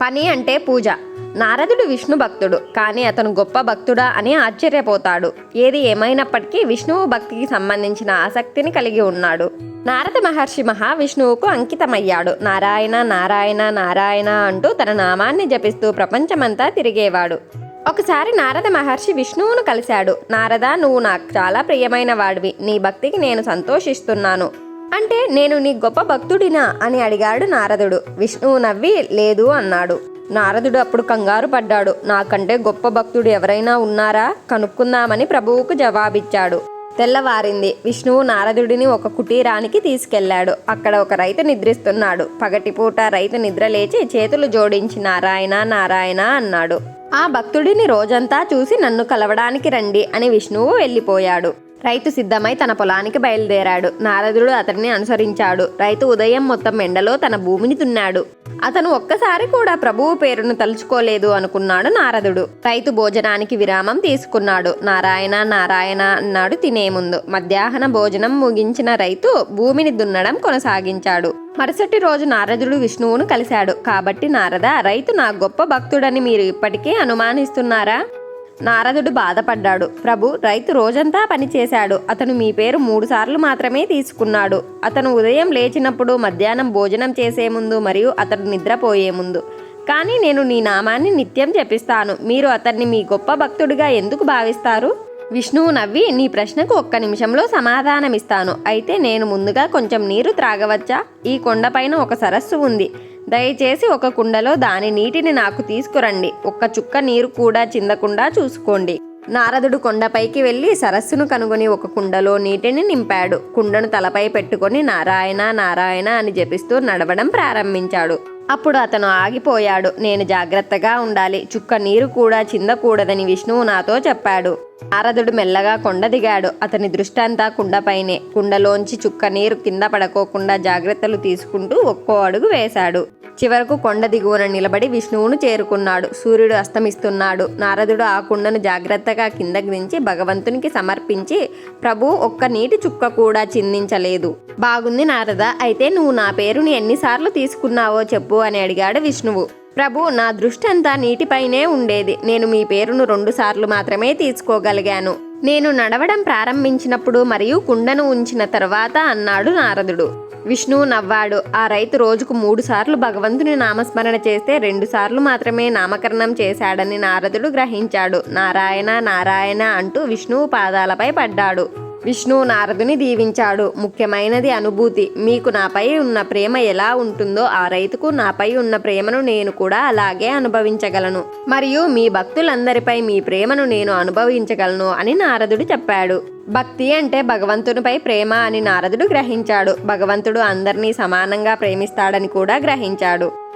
పని అంటే పూజ. నారదుడు విష్ణు భక్తుడు కానీ అతను గొప్ప భక్తుడా అని ఆశ్చర్యపోతాడు. ఏది ఏమైనప్పటికీ విష్ణువు భక్తికి సంబంధించిన ఆసక్తిని కలిగి ఉన్నాడు. నారద మహర్షి మహావిష్ణువుకు అంకితమయ్యాడు. నారాయణ నారాయణ నారాయణ అంటూ తన నామాన్ని జపిస్తూ ప్రపంచమంతా తిరిగేవాడు. ఒకసారి నారద మహర్షి విష్ణువును కలిశాడు. నారద నువ్వు నాకు చాలా ప్రియమైన వాడివి నీ భక్తికి నేను సంతోషిస్తున్నాను. అంటే నేను నీ గొప్ప భక్తుడినా అని అడిగాడు నారదుడు. విష్ణువు నవ్వి లేదు అన్నాడు. నారదుడు అప్పుడు కంగారు పడ్డాడు. నాకంటే గొప్ప భక్తుడు ఎవరైనా ఉన్నారా? కనుక్కుందామని ప్రభువుకు జవాబిచ్చాడు. తెల్లవారింది. విష్ణువు నారదుడిని ఒక కుటీరానికి తీసుకెళ్ళాడు అక్కడ ఒక రైతు నిద్రిస్తున్నాడు. పగటిపూట రైతు నిద్రలేచి చేతులు జోడించి నారాయణ నారాయణ అన్నాడు. ఆ భక్తుడిని రోజంతా చూసి నన్ను కలవడానికి రండి అని విష్ణువు వెళ్ళిపోయాడు. రైతు సిద్ధమై తన పొలానికి బయలుదేరాడు. నారదుడు అతన్ని అనుసరించాడు. రైతు ఉదయం మొత్తం ఎండలో తన భూమిని దున్నాడు. అతను ఒక్కసారి కూడా ప్రభువు పేరును తలుచుకోలేదు అనుకున్నాడు నారదుడు. రైతు భోజనానికి విరామం తీసుకున్నాడు. నారాయణ నారాయణ అన్నాడు తినే ముందు. మధ్యాహ్న భోజనం ముగించిన రైతు భూమిని దున్నడం కొనసాగించాడు. మరుసటి రోజు నారదుడు విష్ణువును కలిశాడు. కాబట్టి నారద రైతు నా గొప్ప భక్తుడని మీరు ఇప్పటికే అనుమానిస్తున్నారా? నారదుడు బాధపడ్డాడు. ప్రభు రైతు రోజంతా పనిచేశాడు అతను మీ పేరు మూడుసార్లు మాత్రమే తీసుకున్నాడు. అతను ఉదయం లేచినప్పుడు మధ్యాహ్నం భోజనం చేసే ముందు మరియు అతడు నిద్రపోయే ముందు. కానీ నేను నీ నామాన్ని నిత్యం జపిస్తాను. మీరు అతన్ని మీ గొప్ప భక్తుడిగా ఎందుకు భావిస్తారు? విష్ణువు నవ్వి నీ ప్రశ్నకు ఒక్క నిమిషంలో సమాధానమిస్తాను. అయితే నేను ముందుగా కొంచెం నీరు త్రాగవచ్చా? ఈ కొండపైన ఒక సరస్సు ఉంది. దయచేసి ఒక కుండలో దాని నీటిని నాకు తీసుకురండి. ఒక్క చుక్క నీరు కూడా చిందకుండా చూసుకోండి. నారదుడు కొండపైకి వెళ్ళి సరస్సును కనుగొని ఒక కుండలో నీటిని నింపాడు. కుండను తలపై పెట్టుకొని నారాయణ నారాయణ అని జపిస్తూ నడవడం ప్రారంభించాడు. అప్పుడు అతను ఆగిపోయాడు. నేను జాగ్రత్తగా ఉండాలి. చుక్క నీరు కూడా చిందకూడదని విష్ణువు నాతో చెప్పాడు. నారదుడు మెల్లగా కొండ దిగాడు. అతని దృష్టి అంతా కుండపైనే. కుండలోంచి చుక్క నీరు కింద పడకోకుండా జాగ్రత్తలు తీసుకుంటూ ఒక్కో అడుగు వేశాడు. చివరకు కొండ దిగువన నిలబడి విష్ణువును చేరుకున్నాడు. సూర్యుడు అస్తమిస్తున్నాడు. నారదుడు ఆ కుండను జాగ్రత్తగా కిందకి దించి భగవంతునికి సమర్పించి ప్రభు ఒక్క నీటి చుక్క కూడా చిందించలేదు. బాగుంది నారద అయితే నువ్వు నా పేరుని ఎన్నిసార్లు తీసుకున్నావో చెప్పు అని అడిగాడు విష్ణువు. ప్రభు నా దృష్టి అంతా నీటిపైనే ఉండేది. నేను మీ పేరును రెండుసార్లు మాత్రమే తీసుకోగలిగాను. నేను నడవడం ప్రారంభించినప్పుడు మరియు కుండను ఉంచిన తర్వాత అన్నాడు నారదుడు. విష్ణువు నవ్వాడు. ఆ రైతు రోజుకు మూడుసార్లు భగవంతుని నామస్మరణ చేస్తే రెండు సార్లు మాత్రమే నామకరణం చేశాడని నారదుడు గ్రహించాడు. నారాయణ నారాయణ అంటూ విష్ణువు పాదాలపై పడ్డాడు. విష్ణువు నారదుని దీవించాడు. ముఖ్యమైనది అనుభూతి. మీకు నాపై ఉన్న ప్రేమ ఎలా ఉంటుందో ఆ రైతుకు నాపై ఉన్న ప్రేమను నేను కూడా అలాగే అనుభవించగలను. మరియు మీ భక్తులందరిపై మీ ప్రేమను నేను అనుభవించగలను అని నారదుడు చెప్పాడు. భక్తి అంటే భగవంతునిపై ప్రేమ అని నారదుడు గ్రహించాడు. భగవంతుడు అందరినీ సమానంగా ప్రేమిస్తాడని కూడా గ్రహించాడు.